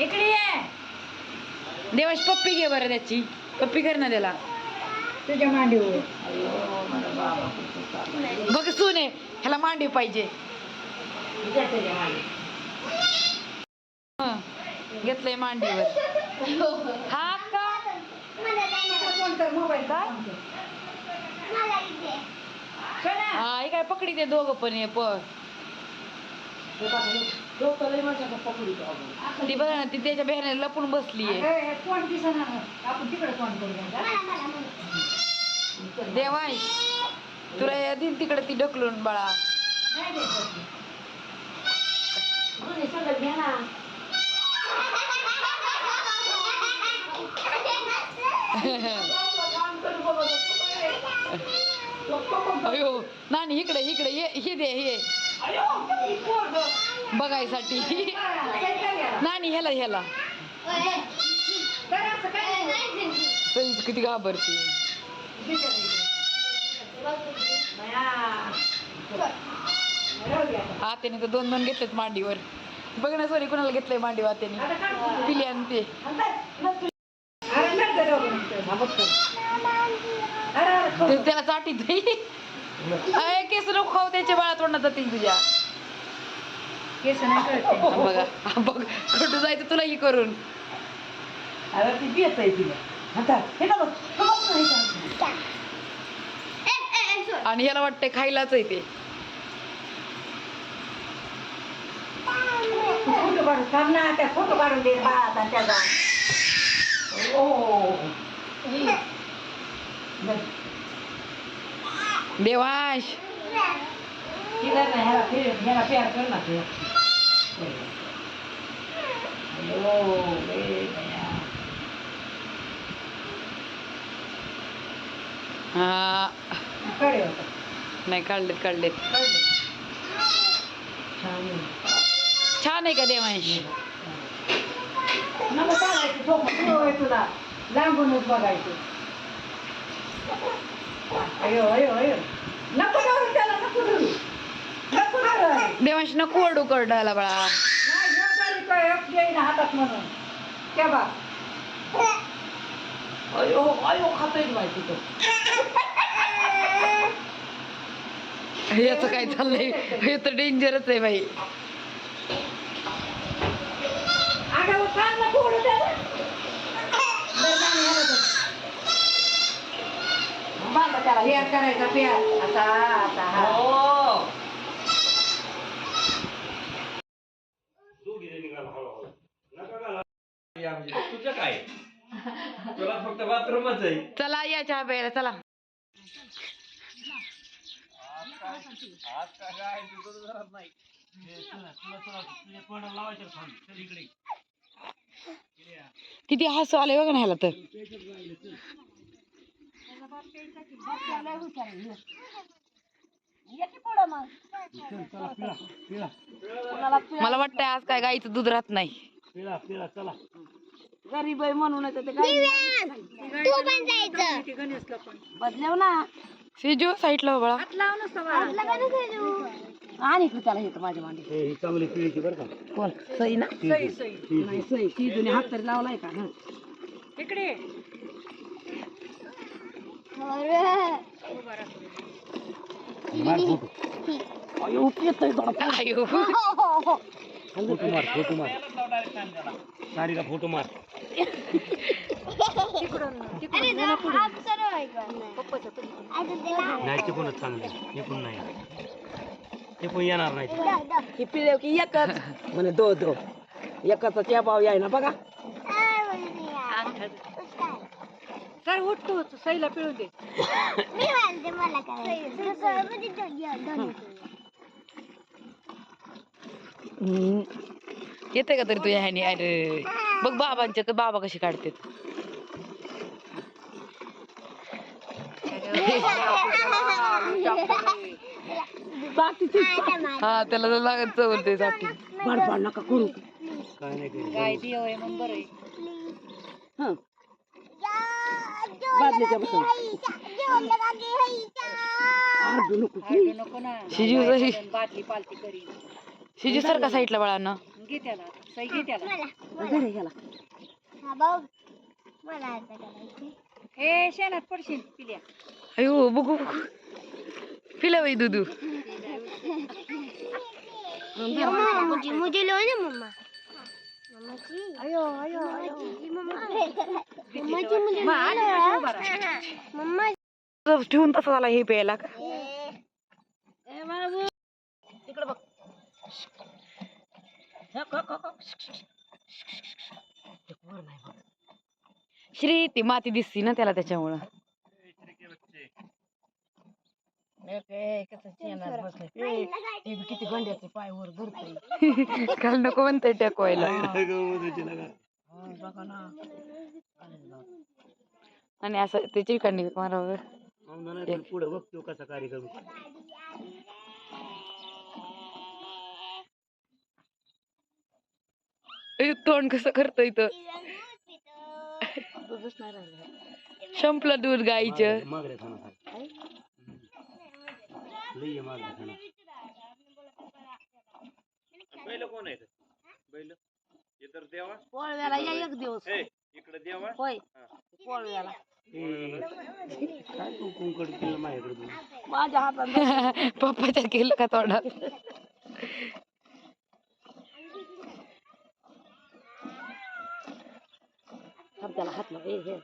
इकडे ये. देवाश पप्पी घे बरं त्याची. पप्पी कर ना त्याला. तुझ्या मांडीवर. बघ सुने ह्याला मांडी पाहिजे. हं, घेतलंय मांडीवर. हा का मोबाईल का? हा हे काय पकडी ते दोघं पण हे पण. ती बघा ना ती त्याच्या बहिणीला लपून बसलीये कोण दिसणार आपण तिकडे कोण करू देवांश तुला या दिन तिकडे ती ढकलून बाळा. अयो नानी इकडे इकडे ये हे दे हे. बघायसाठी. नानी ह्याला ह्याला. किती घाबरते. आत्याने तर दोन दोन घेतलेत मांडीवर. बघ ना सॉरी कुणाला घेतलंय मांडीवर आत्याने? पिली आणि ते नाही त्याला चाटीत केस नको खाऊ त्याच्या बाळा तोंडात जातील तुझ्या. केस नाही कळते बघा बघ कुठं जायचं तुला ही करून. अरे ती पियत आहे तिला. आता हे बघ? आणि ह्याला वाटतंय खायलाच आहे ते. फोटो काढून ना त्या फोटो काढून दे बाळा आता त्याचा ओ. देवांश. नाही ह्याला फिर ह्याला कर ना ते नाही काढलेत काढलेत छान आहे. का देवांश तुला लांबूनच बघायचं अयो अयो अयो नको त्याला नको नको धरू देवांश नको ओरडू करडायला बाळा. नाही ह्यो तरी काय एक येईन हातात म्हणून त्या बा अयो अयो खातोय माहिती तो याचं काय चाललंय? हे तर डेंजरच आहे बाई. बांधा त्याला. करायचा आता आता हा तुझं काय तुला फक्त बाथरूमच आहे. चला या चहा प्यायला चला. किती हसू आले बघा ना ह्याला तर. मला वाटतंय आज काय गाईचं दूध राहत नाही. गरीब आहे म्हणून ते बदलव ना. सिजू साईडला हो बाळा हात लाव नसतं आणि इकडे त्याला येतं माझ्या मांडी ही चांगली पिळीची बरं का? कोण? सई ना? सई सई. नाही सई. ती हात तरी लावलाय का? हं. इकडे. मार फोटो. अयो येतोय थोडा आयो फोटो मार फोटो मार. सारीला फोटो मार. नाही चांगले नाही येणार नाही ही की एकच म्हणे दो दो एकाचा त्या भाव याय ना बघा सर उठतो सईला पिळून दे येते का तरी तुझ्या ह्यानी? अरे बघ बाबांच्या क- बाबा कशी काढतात. बाकीची हा त्याला तर लागत चवलते साठी बडबड नका करू. काय नाही दिव आहे मग बरं हं. शिजू शिजू सारखा साईडला बाळांना घे त्याला घे त्याला. घरी गेला हे शेणात पडशील पिल्या. अयो बघू. पिला बाई दुधू. मुझे लो ना मम्मा. अयो अयो? मम्मा. ठेवून तसा झाला हे प्यायला का तिकडे बघ ह, क, क, क. श्री ती माती दिसती ना त्याला त्याच्यामुळं. किती गंड्याचे पाय वर धरतोय काल नको म्हणते टेकवायला. बघा आणि असं त्याची काढणी मारावं. पुढे बघतो कसा कार्यक्रम. तोंड कसं करतो इथं? संपलं दूध गाईचं. बैल कोण आहे बैल? हे तर देवा. पोळव्याला या एक दिवस. इकडे देवा. होय. पोळव्याला. माझ्या हातात पप्पाच्या केलं का तोंडात? त्याला हात लाव. हे.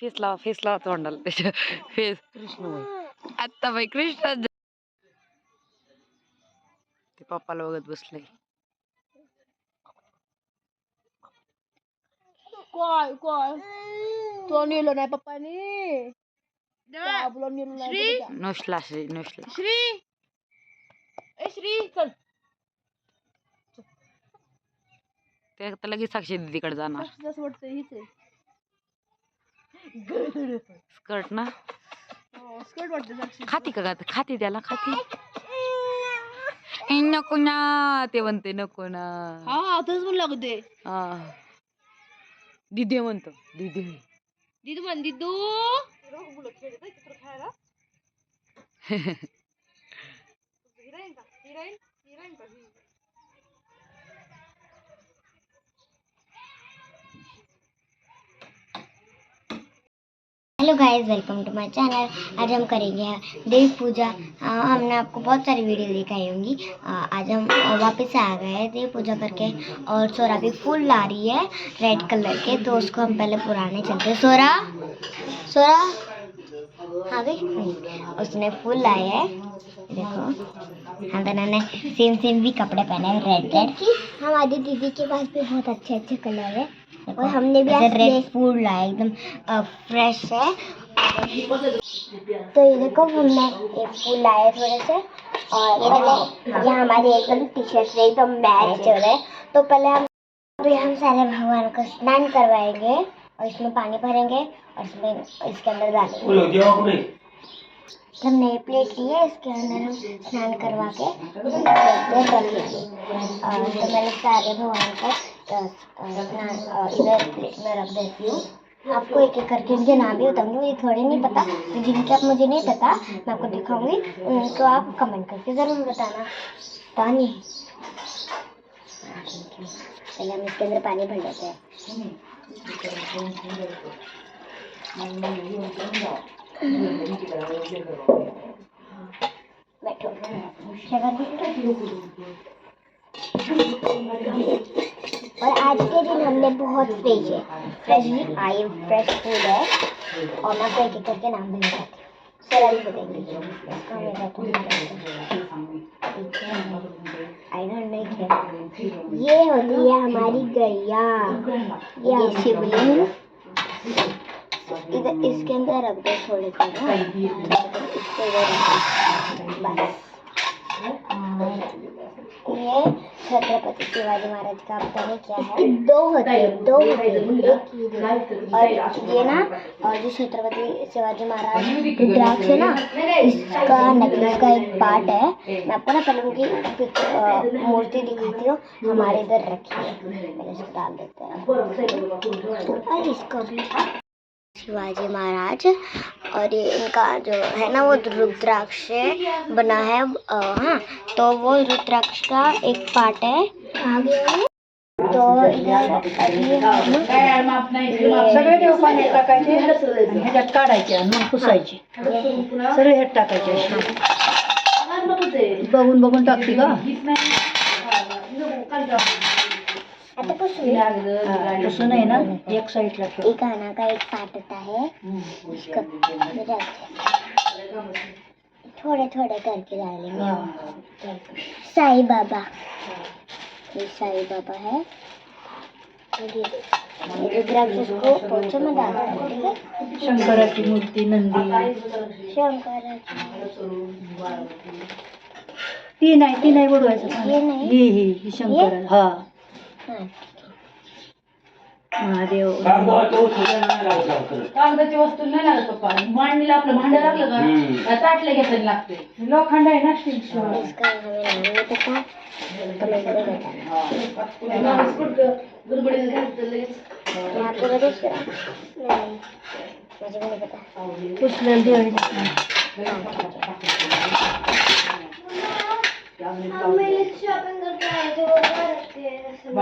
फेस लावा फेस लावा तोंडाला. त्याच्या फेस. कृष्ण होय. आता बाई कृष्ण. ते पप्पाला बघत बसलंय काय काय तो नेलो नाही पप्पानी. नेलो नाही नसला श्री नसला. श्री. ए श्री चल. ते आता लगेच साक्षी दीदीकडे जाणार. जसं वाटतं हीच आहे. स्कर्ट ना? स्कर्ट वाटतं साक्षी खाती का गात? खाती त्याला खाती. नको ना ते म्हणते नको ना. हा तसंच म्हणलं अगं ते हा. दिदी म्हणतो दिदी. दिदू म्हण दिदू. Hello guys welcome to my channel. आज हम करेंगे देवी पूजा। हमने आपको बहुत सारी वीडियो दिखाई होंगी। आज हम वापस आ गए हैं देवी पूजा करके और सोरा भी फूल ला रही है रेड कलर के तो उसको हम पहले पुराने चलते हैं। सोरा? सोरा? हाँ हम्म, उसने फूल लाए है। देखो। हम दोनों ने सेम सेम भी कपड़े पहने हैं रेड रेड हमारी दीदी के पास भी बहुत अच्छे अच्छे कलर है। देखो हमने भी आज रेड फूल लाए एकदम फ्रेश है। तो ये देखो हमने एक फूल लाए थोड़े से। और ये पहले ये हमारे एकदम टी शर्ट से एकदम मैच हो रहे। हैं तो पहले हम अभी हम सारे भगवान को स्नान करवाएँगे और इसमें पानी भरेंगे और इसमें इसके अंदर डालेंगे। हमने ये प्लेट ली है इसके अंदर हम स्नान करवा के और तो मैंने सारे भगवान को रख देती हूँ। आपको एक एक करके इनके नाम भी बताऊँगी मुझे थोड़े नहीं पता तो जिनके आप मुझे नहीं पता, मैं आपको दिखाऊँगी। उनको आप कमेंट करके ज़रूर बताना। पानी। पहले हम इसके अंदर पानी भर देते हैं। बैठो? और आज के दिन हमने बहुत फ्रेश है। फ्रेशली आई फ्रेश फ़ूड है। और मैं आपको एक एक करके नाम भी बताती हूँ ये होती है हमारी गैया। ये शिवलिंग। इधर इसके अंदर रख दो थोड़े थोड़े बस। ये छत्रपति शिवाजी महाराज का नहीं क्या है। दो होते हैं दो होते हैं। एक और ये ना और जो छत्रपति शिवाजी महाराज रुद्राक्ष है ना इसका नेकलेस का एक पार्ट है। मैं आपको ना पहले उनकी मूर्ति दिखाती हूँ। हमारे इधर रखी है। पहले इसको डाल देते हैं। और इसको भी शिवाजी महाराज। और ये इनका जो है ना वो रुद्राक्ष से बना है हाँ तो वो रुद्राक्ष का एक पार्ट है। तो इधर अभी हम सगळे देव पाण्यात टाकायचे ह्याच्यात काढायचे आणि मग पुसायचे सगळे ह्यात टाकायचे बघून बघून टाकते. का आता पुसूया हा, तसं नाही ना? एक साईडला ठेव. ये गाना का एक पार्ट होता है उसका थोड़े थोड़े करके डालेंगे साईं बाबा ये साईं बाबा है. और ये ये रुद्राक्ष को पोछे में डालते हैं ठीक है? शंकराची मूर्ती नंदी. शंकराची ती नाही ती नाही बुडवायचं. हे नाही? ही ही ही शंकर हा हाँ. महादेव. कागदाची वस्तू नाही लागत पप्पा. मांडणीला आपलं भांडं लागलं का? ताटले घ्यायला लागते. लोखंड आहे ना स्टील है. शॉपिंग वो